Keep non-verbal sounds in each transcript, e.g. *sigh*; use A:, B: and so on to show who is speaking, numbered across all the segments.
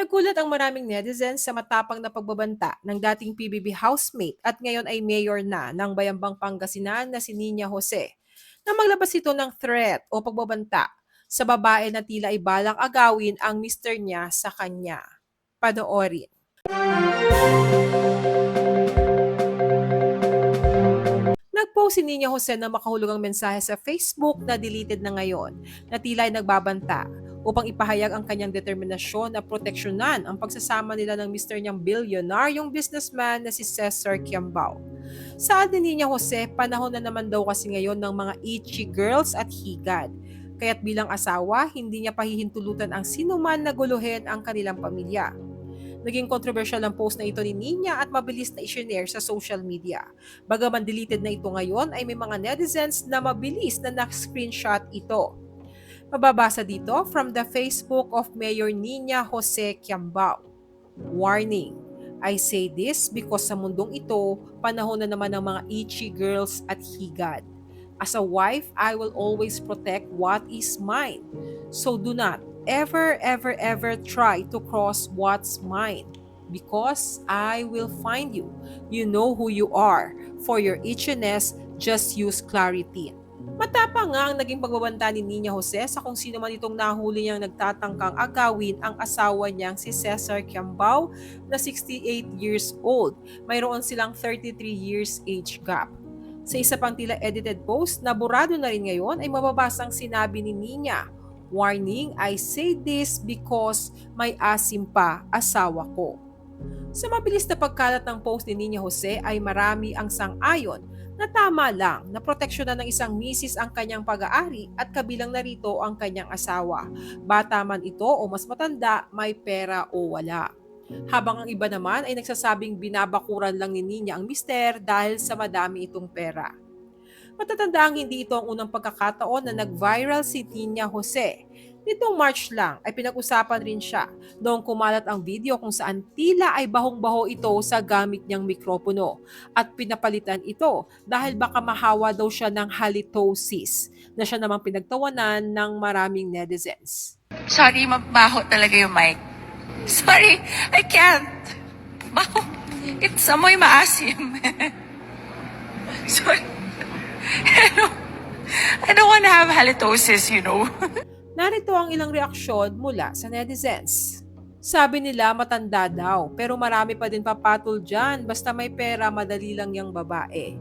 A: Nagulat ang maraming netizens sa matapang na pagbabanta ng dating PBB housemate at ngayon ay mayor na ng Bayambang Pangasinan na si Nina Jose na maglabas ito ng threat o pagbabanta sa babae na tila ay balang agawin ang mister niya sa kanya. Panoorin. Nag-post si Nina Jose na makahulugang mensahe sa Facebook na deleted na ngayon na tila ay nagbabanta upang ipahayag ang kanyang determinasyon na proteksyonan ang pagsasama nila ng Mr. niyang bilyonaryong businessman na si Cesar Kiambao. Saad ni Nina Jose, panahon na naman daw kasi ngayon ng mga itchy girls at higad. Kaya't bilang asawa, hindi niya pahihintulutan ang sinuman na guluhin ang kanilang pamilya. Naging controversial ang post na ito ni Nina at mabilis na i-share sa social media. Bagaman deleted na ito ngayon ay may mga netizens na mabilis na na-screenshot ito. Mababasa dito from the Facebook of Mayor Nina Jose Kiambao. Warning, I say this because sa mundong ito, panahon na naman ng mga itchy girls at higad. As a wife, I will always protect what is mine. So do not ever, ever, ever try to cross what's mine. Because I will find you. You know who you are. For your itchiness, just use clarity. Matapang nga ang naging pagbabanta ni Nina Jose sa kung sino man itong nahuli niyang nagtatangkang agawin ang asawa niyang si Cesar Kiambao na 68 years old. Mayroon silang 33 years age gap. Sa isa pang tila edited post na burado na rin ngayon ay mababasang sinabi ni Nina, Warning, I say this because may asim pa asawa ko. Sa mabilis na pagkalat ng post ni Nina Jose ay marami ang sang-ayon na tama lang na proteksyonan ng isang misis ang kanyang pag-aari at kabilang narito ang kanyang asawa. Bata man ito o mas matanda, may pera o wala. Habang ang iba naman ay nagsasabing binabakuran lang ni Nina ang mister dahil sa madami itong pera. Matatanda hindi ito ang unang pagkakataon na nag-viral si Nina Jose. Nitong March lang ay pinag-usapan rin siya noong kumalat ang video kung saan tila ay bahong-baho ito sa gamit niyang mikropono at pinapalitan ito dahil baka mahawa daw siya ng halitosis na siya namang pinagtawanan ng maraming netizens.
B: Sorry, mabaho talaga yung mic. Sorry, I can't. Baho. It's amoy maasim. *laughs* Sorry. *laughs* I don't, I don't want to have halitosis, you know. *laughs*
A: Narito ang ilang reaksyon mula sa netizens. Sabi nila matanda daw, pero marami pa din papatol dyan, basta may pera, madali lang yung babae.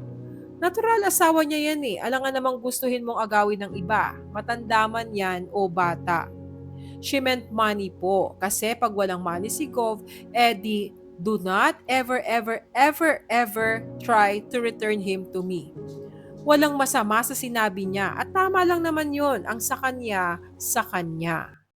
A: Natural asawa niya yan eh, alangan namang gustuhin mong agawin ng iba, matanda man yan o bata. She meant money po, kasi pag walang money si Gov, edi do not ever ever ever ever try to return him to me. Walang masama sa sinabi niya at tama lang naman yon ang sa kanya, sa kanya.